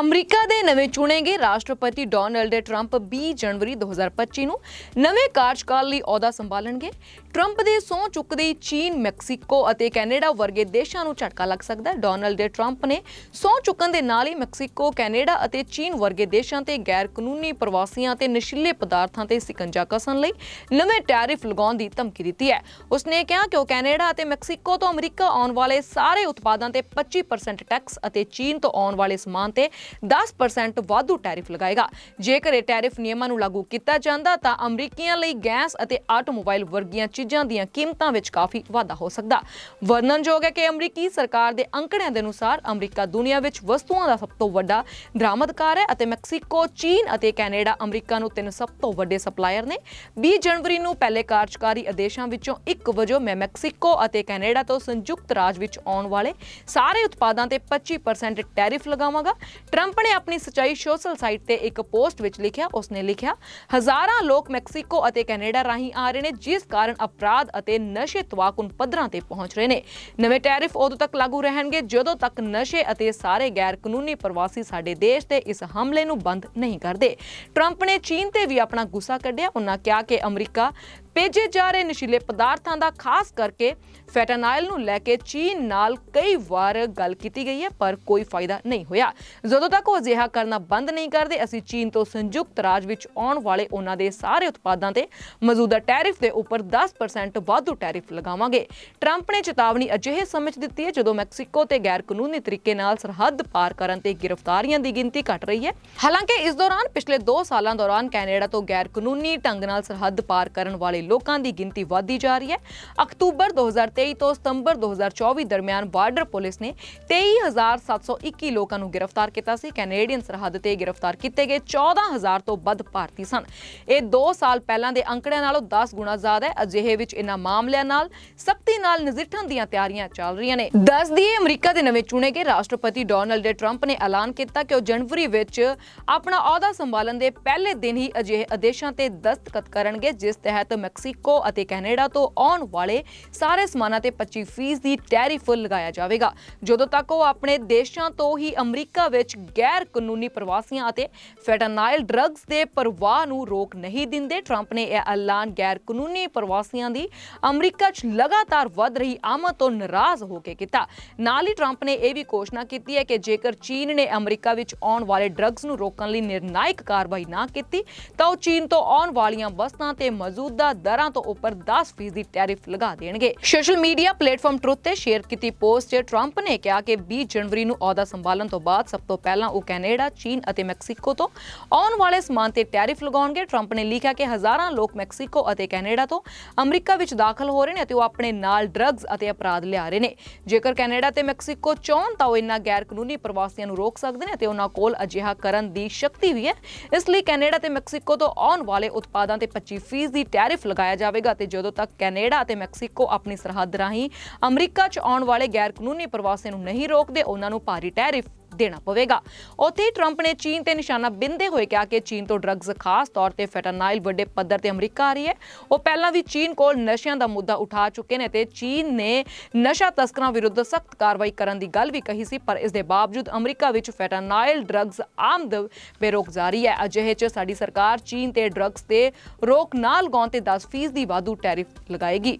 America ਦੇ ਨਵੇਂ ਚੁਣੇ ਗਏ ਰਾਸ਼ਟਰਪਤੀ ਡੋਨਲਡ ਟਰੰਪ 20 ਜਨਵਰੀ 2025 ਨੂੰ। ਨਵੇਂ ਕਾਰਜਕਾਲ ਲਈ ਅਹੁਦਾ ਸੰਭਾਲਣਗੇ। ਟਰੰਪ ਦੇ ਸਹੁੰ ਚੁੱਕਦੇ ਚੀਨ, ਮੈਕਸੀਕੋ ਅਤੇ ਕੈਨੇਡਾ ਵਰਗੇ ਦੇਸ਼ਾਂ ਨੂੰ ਝਟਕਾ ਲੱਗ ਸਕਦਾ। ਹੈ ਡੋਨਲਡ ਟਰੰਪ ਨੇ ਸਹੁੰ ਚੁੱਕਣ ਦੇ ਨਾਲ ਹੀ ਮੈਕਸੀਕੋ, ਕੈਨੇਡਾ ਅਤੇ ਚੀਨ ਵਰਗੇ ਦੇਸ਼ਾਂ ਤੇ ਗੈਰ ਕਾਨੂੰਨੀ ਪ੍ਰਵਾਸੀਆਂ ਤੇ ਨਸ਼ੀਲੇ ਪਦਾਰਥਾਂ ਤੇ ਸਿਕੰਜਾ ਕਸਣ ਲਈ ਨਵੇਂ ਟੈਰਿਫ ਲਗਾਉਣ ਦੀ ਧਮਕੀ ਦਿੱਤੀ ਹੈ। ਉਸਨੇ ਕਿਹਾ ਕਿ ਉਹ ਕੈਨੇਡਾ ਅਤੇ ਮੈਕਸੀਕੋ ਤੋਂ ਅਮਰੀਕਾ ਆਉਣ ਵਾਲੇ ਸਾਰੇ ਉਤਪਾਦਾਂ ਤੇ 25% ਟੈਕਸ ਅਤੇ ਚੀਨ ਤੋਂ ਆਉਣ ਵਾਲੇ ਸਮਾਨ ਤੇ 10% ਵਾਧੂ ਟੈਰਿਫ ਲਗਾਏਗਾ। ਜੇਕਰ ਇਹ ਟੈਰਿਫ ਨਿਯਮਾਂ ਨੂੰ ਲਾਗੂ ਕੀਤਾ ਜਾਂਦਾ, ਤਾਂ ਅਮਰੀਕੀਆਂ ਲਈ ਗੈਸ ਅਤੇ ਆਟੋਮੋਬਾਈਲ ਵਰਗੀਆਂ ਚੀਜ਼ਾਂ ਦੀਆਂ ਕੀਮਤਾਂ ਵਿੱਚ ਕਾਫੀ ਵਾਧਾ ਹੋ ਸਕਦਾ। ਵਰਣਨਯੋਗ ਹੈ ਕਿ ਅਮਰੀਕੀ ਸਰਕਾਰ ਦੇ ਅੰਕੜਿਆਂ ਦੇ ਅਨੁਸਾਰ ਅਮਰੀਕਾ ਦੁਨੀਆ ਵਿੱਚ ਵਸਤੂਆਂ ਦਾ ਸਭ ਤੋਂ ਵੱਡਾ ਦਰਾਮਦਕਾਰ ਹੈ ਅਤੇ ਮੈਕਸੀਕੋ, ਚੀਨ ਅਤੇ ਕੈਨੇਡਾ ਅਮਰੀਕਾ ਨੂੰ ਤਿੰਨ ਸਭ ਤੋਂ ਵੱਡੇ ਸਪਲਾਇਰ ਨੇ। 20 ਜਨਵਰੀ ਨੂੰ ਪਹਿਲੇ ਕਾਰਜਕਾਰੀ ਆਦੇਸ਼ਾਂ ਵਿੱਚੋਂ ਇੱਕ ਵਜੋਂ ਮੈਂ ਮੈਕਸੀਕੋ ਅਤੇ ਕੈਨੇਡਾ ਤੋਂ ਸੰਯੁਕਤ ਰਾਜ ਵਿੱਚ ਆਉਣ ਵਾਲੇ ਸਾਰੇ ਉਤਪਾਦਾਂ ਤੇ 25% ਟੈਰਿਫ ਲਗਾਵਾਂਗਾ। ਟਰੰਪ ਨੇ ਆਪਣੀ ਸਚਾਈ ਸੋਸ਼ਲ ਸਾਈਟ ਤੇ ਇੱਕ ਪੋਸਟ ਵਿੱਚ ਲਿਖਿਆ, ਉਸਨੇ ਲਿਖਿਆ, ਹਜ਼ਾਰਾਂ ਲੋਕ ਮੈਕਸੀਕੋ ਅਤੇ ਕੈਨੇਡਾ ਰਾਹੀਂ ਆ ਰਹੇ ਨੇ, ਜਿਸ ਕਾਰਨ ਅਪਰਾਧ ਅਤੇ ਨਸ਼ੇ ਤਵਾਕੁਨ ਪੱਧਰਾਂ ਤੇ ਪਹੁੰਚ ਰਹੇ ਨੇ। ਨਵੇਂ ਟੈਰਿਫ ਉਦੋਂ ਤੱਕ ਲਾਗੂ ਰਹਿਣਗੇ, ਜਦੋਂ ਤੱਕ ਨਸ਼ੇ ਅਤੇ ਸਾਰੇ ਗੈਰ ਕਾਨੂੰਨੀ ਪ੍ਰਵਾਸੀ ਸਾਡੇ ਦੇਸ਼ ਤੇ ਇਸ ਹਮਲੇ ਨੂੰ ਬੰਦ ਨਹੀਂ ਕਰਦੇ। ਟਰੰਪ ਨੇ ਚੀਨ ਤੇ ਵੀ ਆਪਣਾ ਗੁੱਸਾ ਕੱਢਿਆ। ਉਹਨਾਂ ਕਿਹਾ ਕਿ ਅਮਰੀਕਾ ਭੇਜੇ ਜਾ ਰਹੇ ਨਸ਼ੀਲੇ ਪਦਾਰਥਾਂ ਦਾ, ਖਾਸ ਕਰਕੇ ਫੈਟਾਨਾਈਲ ਨੂੰ ਲੈ ਕੇ ਚੀਨ ਨਾਲ ਕਈ ਵਾਰ ਗੱਲ ਕੀਤੀ ਗਈ ਹੈ, ਪਰ ਕੋਈ ਫਾਇਦਾ ਨਹੀਂ ਹੋਇਆ। ਜਦੋਂ ਤੱਕ ਉਹ ਅਜਿਹਾ ਕਰਨਾ ਬੰਦ ਨਹੀਂ ਕਰਦੇ, ਅਸੀਂ ਚੀਨ ਤੋਂ ਸੰਯੁਕਤ ਰਾਜ ਵਿੱਚ ਆਉਣ ਵਾਲੇ ਉਹਨਾਂ ਦੇ ਸਾਰੇ ਉਤਪਾਦਾਂ ਤੇ ਮੌਜੂਦਾ ਟੈਰਿਫ ਦੇ ਉੱਪਰ 10% ਵਾਧੂ ਟੈਰਿਫ ਲਗਾਵਾਂਗੇ। ਟਰੰਪ ਨੇ ਚੇਤਾਵਨੀ ਅਜਿਹੇ ਸਮੇਂ ਦਿੱਤੀ ਹੈ, ਜਦੋਂ ਮੈਕਸੀਕੋ ਤੇ ਗੈਰ ਕਾਨੂੰਨੀ ਤਰੀਕੇ ਨਾਲ ਸਰਹੱਦ ਪਾਰ ਕਰਨ ਤੇ ਗ੍ਰਿਫਤਾਰੀਆਂ ਦੀ ਗਿਣਤੀ ਘਟ ਰਹੀ ਹੈ। ਹਾਲਾਂਕਿ ਇਸ ਦੌਰਾਨ ਪਿਛਲੇ 2 ਸਾਲਾਂ ਦੌਰਾਨ ਕੈਨੇਡਾ ਤੋਂ ਗੈਰ ਕਾਨੂੰਨੀ ਢੰਗ ਨਾਲ ਸਰਹੱਦ ਪਾਰ ਕਰਨ ਵਾਲੇ ਲੋਕਾਂ ਦੀ ਗਿਣਤੀ ਵਧਦੀ ਜਾ ਰਹੀ ਹੈ। ਅਕਤੂਬਰ 2023 ਤੋਂ ਸਤੰਬਰ 2024 ਦਰਮਿਆਨ ਬਾਰਡਰ ਪੁਲਿਸ ਨੇ 23721 ਲੋਕਾਂ ਨੂੰ ਗ੍ਰਿਫਤਾਰ ਕੀਤਾ ਸੀ। ਕੈਨੇਡੀਅਨ ਸਰਹੱਦ ਤੇ ਗ੍ਰਿਫਤਾਰ ਕੀਤੇ ਗਏ 14000 ਤੋਂ ਵੱਧ ਭਾਰਤੀ ਸਨ। ਇਹ 2 ਸਾਲ ਪਹਿਲਾਂ ਦੇ ਅੰਕੜਿਆਂ ਨਾਲੋਂ 10 ਗੁਣਾ ਜ਼ਿਆਦਾ ਹੈ। ਅਜਿਹੇ ਵਿੱਚ ਇਹਨਾਂ ਮਾਮਲਿਆਂ ਨਾਲ ਸਖਤੀ ਨਾਲ ਨਜਿੱਠਣ ਦੀਆਂ ਤਿਆਰੀਆਂ ਚੱਲ ਰਹੀਆਂ ਨੇ। ਦੱਸ ਦਈਏ, ਅਮਰੀਕਾ ਦੇ ਨਵੇਂ ਚੁਣੇ ਗਏ ਰਾਸ਼ਟਰਪਤੀ ਡੋਨਲਡ ਟਰੰਪ ਨੇ ਐਲਾਨ ਕੀਤਾ ਕਿ ਉਹ ਜਨਵਰੀ ਵਿੱਚ ਆਪਣਾ ਅਹੁਦਾ ਸੰਭਾਲਣ ਦੇ ਪਹਿਲੇ ਦਿਨ ਹੀ ਅਜਿਹੇ ਆਦੇਸ਼ਾਂ ਤੇ ਦਸਤਖਤ ਕਰਨਗੇ, ਜਿਸ ਤਹਿਤ ਮੈਕਸੀਕੋ ਅਤੇ ਕੈਨੇਡਾ ਤੋਂ ਆਉਣ ਵਾਲੇ ਸਾਰੇ ਸਮਾਨਾਂ ਤੇ 25% ਦੀ ਟੈਰਿਫ ਲਗਾਇਆ ਜਾਵੇਗਾ। ਜਦੋਂ ਤੱਕ ਉਹ ਆਪਣੇ ਦੇਸ਼ਾਂ ਤੋਂ ਹੀ ਅਮਰੀਕਾ ਵਿੱਚ ਗੈਰ ਕਾਨੂੰਨੀ ਪ੍ਰਵਾਸੀਆਂ ਅਤੇ ਫੈਟਾਨਾਈਲ ਡਰੱਗਸ ਦੇ ਪ੍ਰਵਾਹ ਨੂੰ ਰੋਕ ਨਹੀਂ ਦਿੰਦੇ, ਟਰੰਪ ਨੇ ਇਹ ਐਲਾਨ ਗੈਰ ਕਾਨੂੰਨੀ ਪ੍ਰਵਾਸੀਆਂ ਦੀ ਅਮਰੀਕਾ 'ਚ ਲਗਾਤਾਰ ਵੱਧ ਰਹੀ ਆਮਦ ਤੋਂ ਨਾਰਾਜ਼ ਹੋ ਕੇ ਕੀਤਾ। ਨਾਲ ਹੀ ਟਰੰਪ ਨੇ ਇਹ ਵੀ ਘੋਸ਼ਣਾ ਕੀਤੀ ਹੈ ਕਿ ਜੇਕਰ ਚੀਨ ਨੇ ਅਮਰੀਕਾ ਵਿੱਚ ਆਉਣ ਵਾਲੇ ਡਰੱਗਸ ਨੂੰ ਰੋਕਣ ਲਈ ਨਿਰਣਾਇਕ ਕਾਰਵਾਈ ਨਾ ਕੀਤੀ, ਤਾਂ ਉਹ ਚੀਨ ਤੋਂ ਆਉਣ ਵਾਲੀਆਂ ਵਸਤਾਂ ਤੇ ਮੌਜੂਦਾ ਦਰਾਂ ਤੋਂ ਉੱਪਰ 10% ਟੈਰਿਫ ਲਗਾ ਦੇਣਗੇ। ਸੋਸ਼ਲ ਮੀਡੀਆ ਪਲੇਟਫਾਰਮ ਟਰੁੱਥ ਤੇ ਸ਼ੇਅਰ ਕੀਤੀ ਪੋਸਟ 'ਚ ਟਰੰਪ ਨੇ ਕਿਹਾ ਕਿ 20 ਜਨਵਰੀ ਨੂੰ ਅਹੁਦਾ ਸੰਭਾਲਣ ਤੋਂ ਬਾਅਦ ਸਭ ਤੋਂ ਪਹਿਲਾਂ ਉਹ ਕੈਨੇਡਾ, ਚੀਨ ਅਤੇ ਮੈਕਸੀਕੋ ਤੋਂ ਆਉਣ ਵਾਲੇ ਸਮਾਨ ਤੇ ਟੈਰਿਫ ਲਗਾਉਣਗੇ। ਟਰੰਪ ਨੇ ਲਿਖਿਆ ਕਿ ਹਜ਼ਾਰਾਂ ਲੋਕ ਮੈਕਸੀਕੋ ਅਤੇ ਕੈਨੇਡਾ ਤੋਂ ਅਮਰੀਕਾ ਵਿੱਚ ਦਾਖਲ ਹੋ ਰਹੇ ਨੇ ਅਤੇ ਉਹ ਆਪਣੇ ਨਾਲ ਡਰੱਗਸ ਅਤੇ ਅਪਰਾਧ ਲਿਆ ਰਹੇ ਨੇ। ਜੇਕਰ ਕੈਨੇਡਾ ਤੇ ਮੈਕਸੀਕੋ ਚਾਹਣ ਤਾਂ ਉਹ ਇਨ੍ਹਾਂ ਗੈਰ ਕਾਨੂੰਨੀ ਪ੍ਰਵਾਸੀਆਂ ਨੂੰ ਰੋਕ ਸਕਦੇ ਨੇ ਅਤੇ ਉਹਨਾਂ ਕੋਲ ਅਜਿਹਾ ਕਰਨ ਦੀ ਸ਼ਕਤੀ ਵੀ ਹੈ। ਇਸ ਲਈ ਕੈਨੇਡਾ ਤੇ ਮੈਕਸੀਕੋ ਤੋਂ ਆਉਣ ਵਾਲੇ ਉਤਪਾਦਾਂ ਤੇ 25% ਦੀ ਟੈਰਿਫ ਲਗਾਇਆ ਜਾਵੇਗਾ ਤੇ ਜਦੋਂ ਤੱਕ ਕੈਨੇਡਾ ਅਤੇ ਮੈਕਸੀਕੋ ਆਪਣੀ ਸਰਹੱਦ ਰਾਹੀਂ ਅਮਰੀਕਾ 'ਚ ਆਉਣ ਵਾਲੇ ਗੈਰ ਕਾਨੂੰਨੀ ਪ੍ਰਵਾਸੀਆਂ ਨੂੰ ਨਹੀਂ ਰੋਕਦੇ, ਉਹਨਾਂ ਨੂੰ ਭਾਰੀ ਟੈਰਿਫ ਦੇਣਾ ਪਵੇਗਾ। ਉੱਥੇ ਹੀ ਟਰੰਪ ਨੇ ਚੀਨ ਤੇ ਨਿਸ਼ਾਨਾ ਬਿੰਦੇ ਹੋਏ ਕਿਹਾ ਕਿ ਚੀਨ ਤੋਂ ਡਰੱਗਸ ਖਾਸ ਤੌਰ ਤੇ ਫੈਟਾਨਾਈਲ ਵੱਡੇ ਪੱਧਰ ਤੇ ਅਮਰੀਕਾ ਆ ਰਹੀ ਹੈ। ਉਹ ਪਹਿਲਾਂ ਵੀ ਚੀਨ ਕੋਲ ਨਸ਼ਿਆਂ ਦਾ ਮੁੱਦਾ ਉਠਾ ਚੁੱਕੇ ਨੇ ਤੇ ਚੀਨ ਨੇ ਨਸ਼ਾ ਤਸਕਰਾਂ ਵਿਰੁੱਧ ਸਖਤ ਕਾਰਵਾਈ ਕਰਨ ਦੀ ਗੱਲ ਵੀ ਕਹੀ ਸੀ, ਪਰ ਇਸ ਦੇ ਬਾਵਜੂਦ ਅਮਰੀਕਾ ਵਿੱਚ ਫੈਟਾਨਾਈਲ ਡਰੱਗਸ ਆਮਦ ਬੇਰੋਕ ਜਾਰੀ ਹੈ। ਅਜਿਹੇ 'ਚ ਸਾਡੀ ਸਰਕਾਰ ਚੀਨ ਤੇ ਡਰੱਗਸ ਤੇ ਰੋਕ ਨਾ ਲਗਾਉਣ ਤੇ 10% ਦੀ ਵਾਧੂ ਟੈਰਿਫ ਲਗਾਏਗੀ।